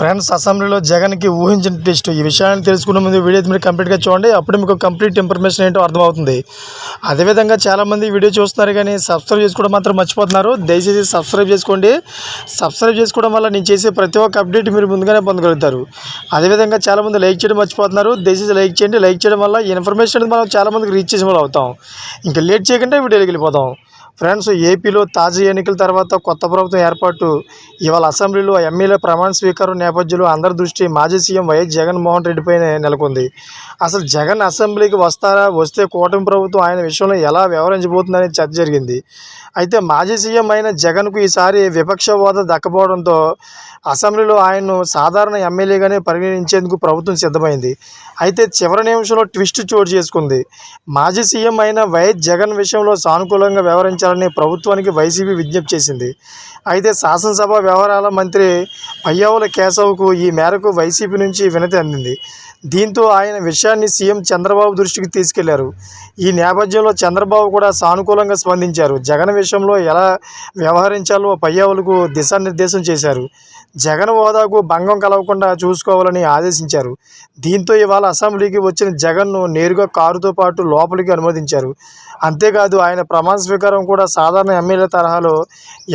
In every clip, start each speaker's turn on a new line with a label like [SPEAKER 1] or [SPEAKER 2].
[SPEAKER 1] Friends అసెంబ్లీలో జగన్కి ఊహించిన టెస్ట్. ఈ విషయాన్ని తెలుసుకునే ముందు వీడియో మీరు కంప్లీట్గా చూడండి. అప్పుడు మీకు కంప్లీట్ ఇన్ఫర్మేషన్ ఏంటో అర్థమవుతుంది. అదేవిధంగా చాలామంది వీడియో చూస్తున్నారు కానీ సబ్స్క్రైబ్ చేసుకోవడం మాత్రం మర్చిపోతున్నారు. దయచేసి సబ్స్క్రైబ్ చేసుకోండి. సబ్స్క్రైబ్ చేసుకోవడం వల్ల నేను చేసే ప్రతి ఒక్క అప్డేట్ మీరు ముందుగానే పొందగలుగుతారు. అదేవిధంగా చాలామంది లైక్ చేయడం మర్చిపోతున్నారు. దయచేసి లైక్ చేయండి. లైక్ చేయడం వల్ల ఇన్ఫర్మేషన్ అనేది మనం చాలామందికి రీచ్ చేసే వాళ్ళు అవుతాం. ఇంకా లేట్ చేయకుండా వీడియోకి వెళ్ళిపోతాం. ఫ్రెండ్స్ ఏపీలో తాజా ఎన్నికల తర్వాత కొత్త ప్రభుత్వం ఏర్పాటు. ఇవాళ అసెంబ్లీలో ఎమ్మెల్యే ప్రమాణ స్వీకారం నేపథ్యంలో అందరి దృష్టి మాజీ సీఎం వైఎస్ జగన్మోహన్ రెడ్డిపైనే నెలకొంది. అసలు జగన్ అసెంబ్లీకి వస్తారా వస్తే కూటమి ప్రభుత్వం ఆయన విషయంలో ఎలా వ్యవహరించబోతుందనే చర్చ జరిగింది. అయితే మాజీ సీఎం అయిన జగన్కు ఈసారి విపక్ష హోదా దక్కపోవడంతో అసెంబ్లీలో ఆయన్ను సాధారణ ఎమ్మెల్యేగానే పరిగణించేందుకు ప్రభుత్వం సిద్ధమైంది. అయితే చివరి నిమిషంలో ట్విస్ట్ చోటు చేసుకుంది. మాజీ సీఎం అయిన వైఎస్ జగన్ విషయంలో సానుకూలంగా వ్యవహరించారు వ్యవహరించాలని ప్రభుత్వానికి వైసీపీ విజ్ఞప్తి చేసింది. అయితే శాసనసభ వ్యవహారాల మంత్రి పయ్యావుల కేశవ్కు ఈ మేరకు వైసీపీ నుంచి వినతి అందింది. దీంతో ఆయన విషయాన్ని సీఎం చంద్రబాబు దృష్టికి తీసుకెళ్ళారు. ఈ నేపథ్యంలో చంద్రబాబు కూడా సానుకూలంగా స్పందించారు. జగన్ విషయంలో ఎలా వ్యవహరించాలో పయ్యావులకు దిశానిర్దేశం చేశారు. జగన్ హోదాకు భంగం కలగకుండా చూసుకోవాలని ఆదేశించారు. దీంతో ఇవాళ అసెంబ్లీకి వచ్చిన జగన్ను నేరుగా కారుతో పాటు లోపలికి అనుమతించారు. అంతేకాదు ఆయన ప్రమాణ స్వీకారం కూడా సాధారణ ఎమ్మెల్యే తరహాలో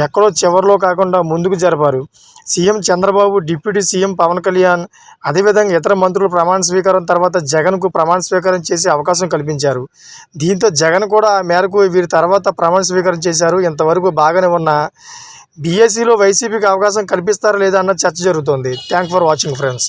[SPEAKER 1] ఎక్కడో చివరిలో కాకుండా ముందుకు జరిపారు. CM Chandrababu deputy CM Pawan Kalyan అదేవిధంగా ఇతర మంత్రులు ప్రమాణ స్వీకారం తర్వాత జగన్కు ప్రమాణ స్వీకారం చేసే అవకాశం కల్పించారు. దీంతో జగన్ కూడా ఆ మేరకు వీరి తర్వాత ప్రమాణ స్వీకారం చేశారు. ఇంతవరకు బాగానే ఉన్న బీఎస్సీలో వైసీపీకి అవకాశం కల్పిస్తారా లేదా అన్న చర్చ జరుగుతోంది. Thank for watching friends.